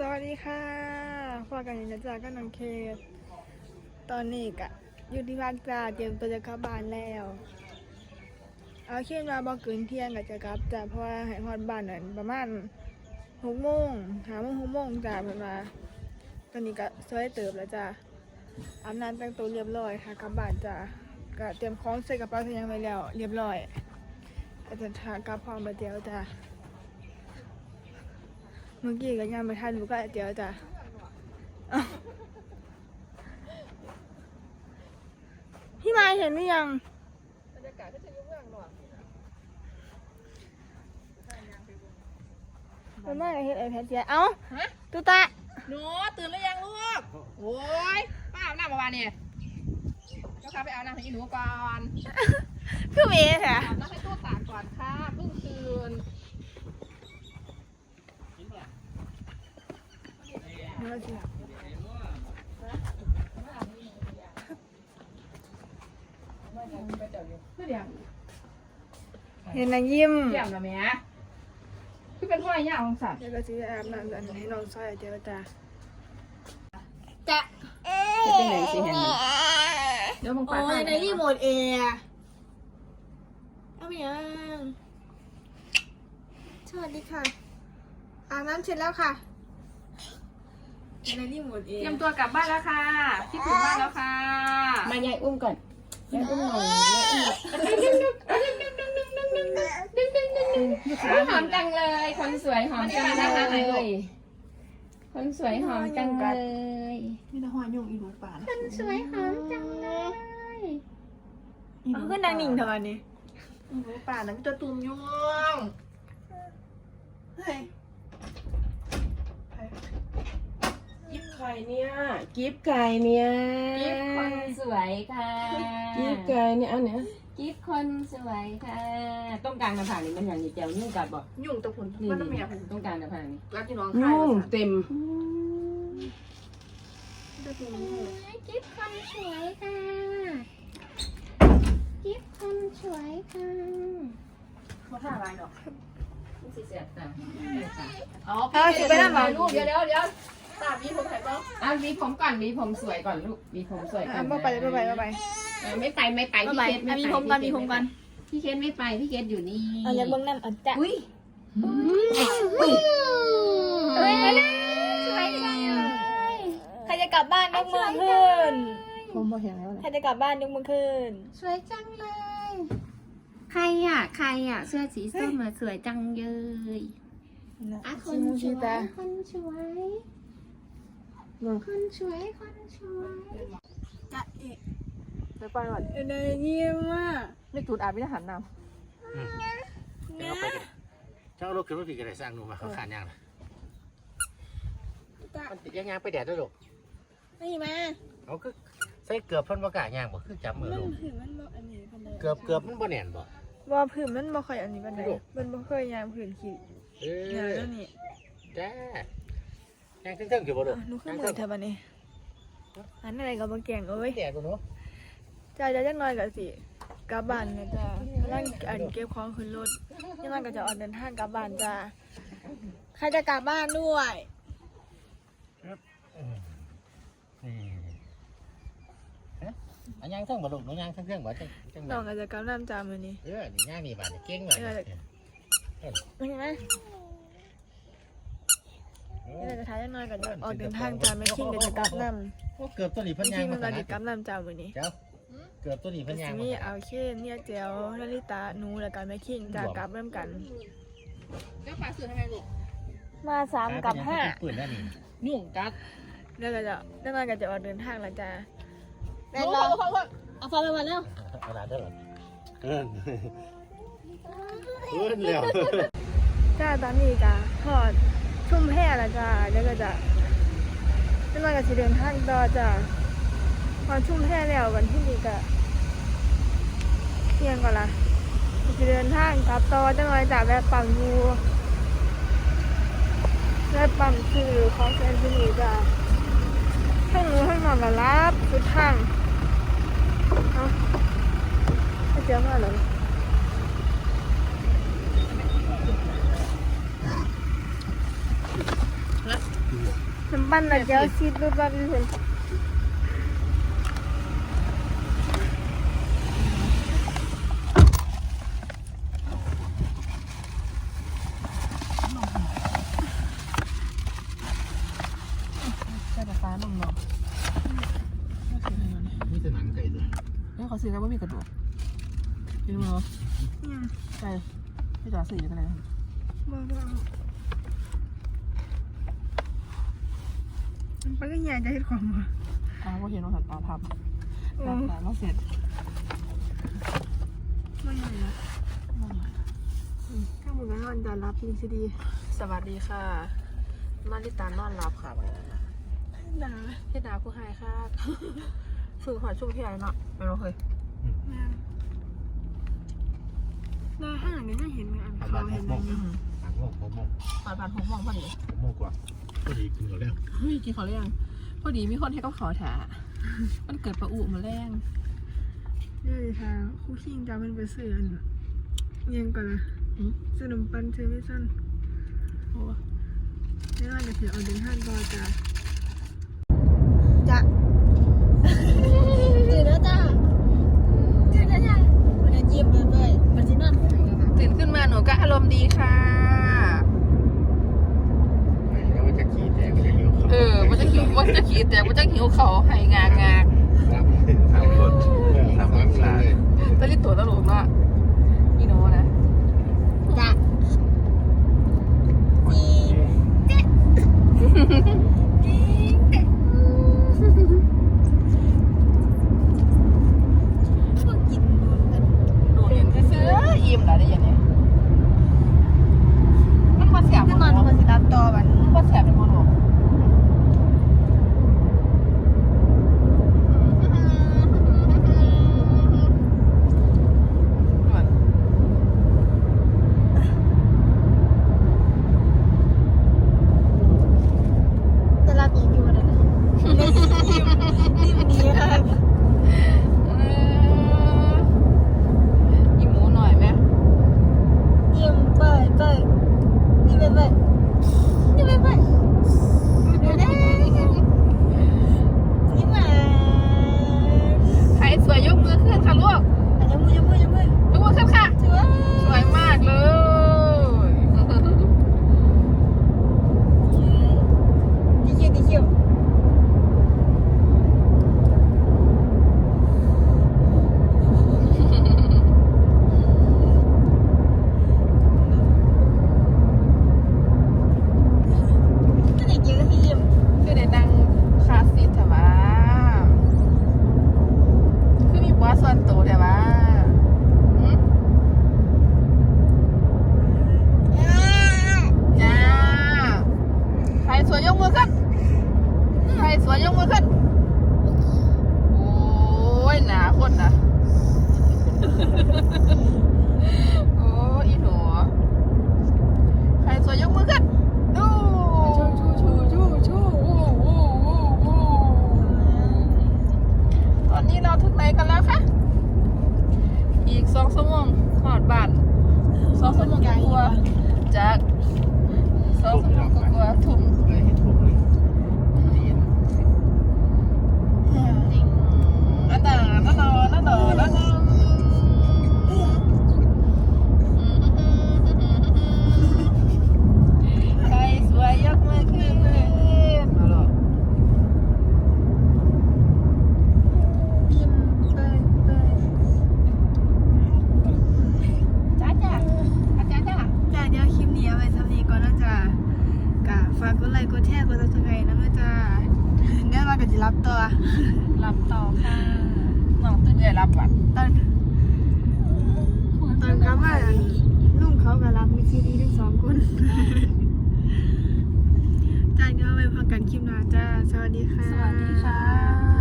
สวัสดีค่ะพอกันอยู่นะจ๊ะก็น้องเคสตอนนี้กะอยู่ที่บ้านจ้าเตรียมตัวจะกลับบ้านแล้ว เอาเขียนมาบอกกืนเที่ยงก็จะกลับจ้ะเพราะว่าให้ฮอดบ้านนั่นประมาณหกโมงหาโมงหกโมงจ้ะเพิ่นมาตอนนี้ก็สวยเติบแล้วจ้ะอาบน้ำแต่งตัวเรียบร้อยค่ะกลับบ้านจ้ะก็เตรียมของใส่กระเป๋าเสยังไว้แล้ว เรียบร้อยก็จะทากลับพร้อมมาเดียวจ้ะ มื่อกี้ก็ยังไม่ทันหนูก็เดี๋ยวจ้ะเอ้าพี่มายเห็นหรือยังบรรยากาศก็จะยุ่งยากหน่อยมันไม่เห็นไอแพดเสียเอ้าฮะตุ๊ตาหนูตื่นหรือยังลูก โอ้ยป้าอาบน้ำเมื่อวานเนี่ยเจ้าค่ะไปอาบน้ำให้อีหนูก่อนคือเมย์ค่ะ อาบน้ำให้ตู้ตากก่อนค่ะเพิ่งตื่น ไม่เดี๋ยว เห็นนางยิ้มเกี่ยมนะแม่คือเป็นพ่อยากของสัตว์แล้วก็จะอาบน้ำกันให้น้องซอยเดี๋ยวจ้ะจะเป็นยังไงสิเห็นเดี๋ยวมึงไปโอ้ยในรีโมทแอร์เอาไปยังสวัสดีค่ะอาบน้ำเสร็จแล้วค่ะในรีโมทแอเตรียมร์ตัวกลับบ้านแล้วค่ะคิดถึงบ้านแล้วค่ะ มายายอุ้มก่อนยายอุ้มหน่อยยายอุ้ม หอมจังเลย คนสวยหอมจังเลยคนสวยหอมจังเลยมีแต่หัวยุงอีลูกป่าคนสวยหอมจังเลยเขาก็นางหนิงเท่านี้หมูป่านั้นจะตุ่มยงเฮ้ยกิฟไก่เนี่ยกิฟไก่เนี่ยกิฟคนสวยค่ะกิฟไก่เนี่ยอันเนี้ย กิฟคนสวยค่ะต้องการกระถางนี่มันอย่างนี้เจียวยุ่งกัดบ่ยุ่งตะพุนนี่มันต้องมีอะไรต้องการกระถางนี่รักที่น้องยุ่งเต็มกิฟคนสวยค่ะกิฟคนสวยค่ะเขาท่าอะไรหรอกนี่สิเสียแต่อ๋อเอาสิไปนั่งหลังลูกเดี๋ยวเดี๋ยวเดี๋ยวตาบีผมถ่ายบ้างอะบีผมก่อนบีผมสวยก่อนลูกบีผมสวยก่ออะนมาไปเลยมาไปมาไปเออไม่ไปไม่ไปมาพี่ไปเคสไม่ไปมีผมกันมีผมกัน พี่เคสไม่ไปพี่เคสอยู่นี่เอาอย่าเบิ่งน้ำอะจ้ะอุ้ยเฮ้ยมาเลยสวยจังเลยใครจะกลับบ้านยกมือขึ้นผมบอกเห็นแล้วใครจะกลับบ้านยกมือขึ้น สวยจังเลย ใครอะ ใครอะ เสื้อสีส้มมาสวยจังเลยอะคนสวยคนสวยคนสวยคนสวยจะเอ๊ะ ไปไปก่อนเอ็นยิ้มอะไม่จูดอาบไม่ได้หันน้เดี๋ยวเราไปกันเจ้าลูกขึ้นมาผีกันได้สร้างหนูมาเขาขานยางนะมันติดยางยางไปแดดด้วยลูกไม่มาเอาคือใส่เกือบเพิ่นบ่กล้ายางบ่คือจับมือมันลูกผืนมันบ่อันนี้พันเลยเกือบเกือบมันบ่แน่นบ่ ว่าผืนมันบ่ค่อยอันนี้พันเลยมันบ่เคยยางผืนขีดเอยางอแล้วนี่จ้าย่างเทิงๆอยู่บ่ลูกอะหนูขึ้นย่างมืเทิองเธอบันนี้อันอะไรกับบ่แกงเอ้ย แดดบ่หนู จ้าจะจักหน่อยก็สิกลับบ้านนะจ้านั่งอันเก็บของขึ้นรถยังไงก็จะออกเดินทางกลับบ้านจ้าใครจะกลับบ้านด้วยอืมนี่ฮะอันย่างเทิงบ่ลูกหนูย่างเทิงๆบ่จังจังน้องก็จะกลับน้ำจ้ามื้อนี้เออนี่ย่างนี่บาดนี่เก่งว่ะเออเป็นไงนี่เราจะท้ายจักหน่อยก็จะออกเดินทางจ้าแม่คิงก็จะกลับน้ำโอ้เกือบตัวนี้แม่เพิ่นย่าคิงงมามันขก็นาจะดกลับน้ำจ้ามื้อนี้เจ้าเกือบตัวนี้เพิ่นย่างสิมามีขนาเอาดเคนเนี่ยเจียวลลิตาหนูแล้วก็แม่คิงจ้ากลับร่วมกันำแล้วฝากสื่อทำไมลูกมาสามกับห้าปืนนั่นนี่ยุ่งกัดแล้วก็จะแล้วก็จะออกเดินทางแล้วจ้าโอ้โหโอ้โหเอาฟอไปวันแล้วเอาละเด้อเอิ้นเอิ้นแล้วจ้าตอนนี้จ้าทอดชุ่มแพร่แล้วจ้าแล้วก็จะแล้วก็จะเดินทางต่อจ้าพอชุ่มแพร่แล้ววันที่นี้ก็ เที่ยงก่อนละจะเดินทางกลับต่อจังเลยจ้าแวะปั๊มยูแวะปั๊มคือของแซนซินีจ้าทั้งหนูทั้งนอนก็รับสุดทางเอาไม่เจอมาเลยเน้ำปั้นน่ะจะเอาซีดรูปว่าเป็นคน ใช่ปลาฟ้าน้องน้อง มีแต่หนังไก่ด้วย เนี่ยเขาซื้อแล้วว่ามีกระดูก กินมั้ยเนี่ยใช่พี่จ๋าซื้ออยู่กันเลยบอกว่าน้ำปั้นก็ใหญ่จะเห็นของมาอ้าวว่าเห็นว่าหันตาพับโอ้หลับตาว่าเสร็จไม่ใหญ่นะถ้ามึงก็นอนจะรับมีซีดี สวัสดีค่ะนาริตานอนรับค่ะด่าเฮ็ดดาวผู้ให้ค่ะฝึกหอยชุ่มพี่ไอ้เนาะไม่รู้เคย แม่ด่าห้างนี้ไม่เห็นอันเขาเห็นมันอยู่หางโมกหกโมกปาดปาดหกโมงพอดีหกโมกกว่าพอดีกินหมดแล้วเฮ้ยกินขอเรียงพอดีมีคนให้กับเขาถามันเกิดประอุมาแรงนี่เลยค่ะคู่คิงจะเป็นไปซื้ออันเยังก่อนนะซื้อขนมปังซื้อไม่สั้นโอ้ไม่ว่าจะถือเอาเดินห้างบอจ้ะจ้ะ ตื่นแล้วจ้าตื่นแล้วจ้ามันจะยิ้มเลยเลยมันจะนอน ตื่นขึ้นมาหนูก็อารมณ์ดีค่ะ แล้วว่าจะขี่แดงก็จะหิวเขา เออมันจะหิวมันจะขีดแต่มันจะหิวเขาให้งางาง รับทำรถทำรถเลย ตะลิตัวตลกเนาะนี่โน้นะ จ้าพวกกินนอนกัน หนูเห็นซื้ อๆอิ่มแล้วได้ยังไงมันมาแสบ ขึ้นนอนคนสิรับต่อบัน มันมาแสบเป็นโมโนเหมือน จะรับอีกอยู่นะนี่มันดีค่ะ เอออีหมูหน่อยไหม ยิ้มเปิดเปิดยิ้มเปิดยิ้มเปิดยิ้มยิ้มมา ใครสวยยกมือขึ้นค่ะลูก อันนี้มือมือมือย กมือขึ้นค่ะ ถือว่า สวยมากเลย ดีเขียวดีเขียว ก็เด็กเยอะที่ยิ้ม คือได้นั่งคาซีทแต่ว่าคือมีบัว ส่วนตัวแต่ว่าหืมจ้าใครสวยยกมือขึ้นใครสวยยกมือขึ้น โอ้ยหนาคนนะ โอ้ยอีหนูใครสวยยกมือขึ้นดู ชูชูชูชู ตอนนี้เราถึงไหนกันแล้วคะ อีกสองชั่วโมงหอดบ้านสองชั่วโมงกว่าๆ จากสองชั่วโมงกว่าๆทุ่มเลยเห็นผมเลยดีนะนั่นน่ะนั่นน่ะนั่นน่ะนั่นน่ะใครสวยยกมือขึ้นเอาล่ะ ยิ้มเปิดเปิด จ้าจ้าอาจารย์จ้า จ้าเดี๋ยวคลิปนี้เอาไว้สำนีก่อนนะจ๊ะกะฝากกดไลค์กดแชร์กดซับสไครต์นะจ๊ะเดี๋ยวมา กับจิรับตัวรับต่อค่ะน้องตื่นใจรับวันตอนตอนกลับมาลุงเขากับรับมีซีดีทั้งสองคนจ้าเดี๋ยวเอาไว้พอกันคลิปหน้าจ้าสวัสดีค่ะ สวัสดีค่ะ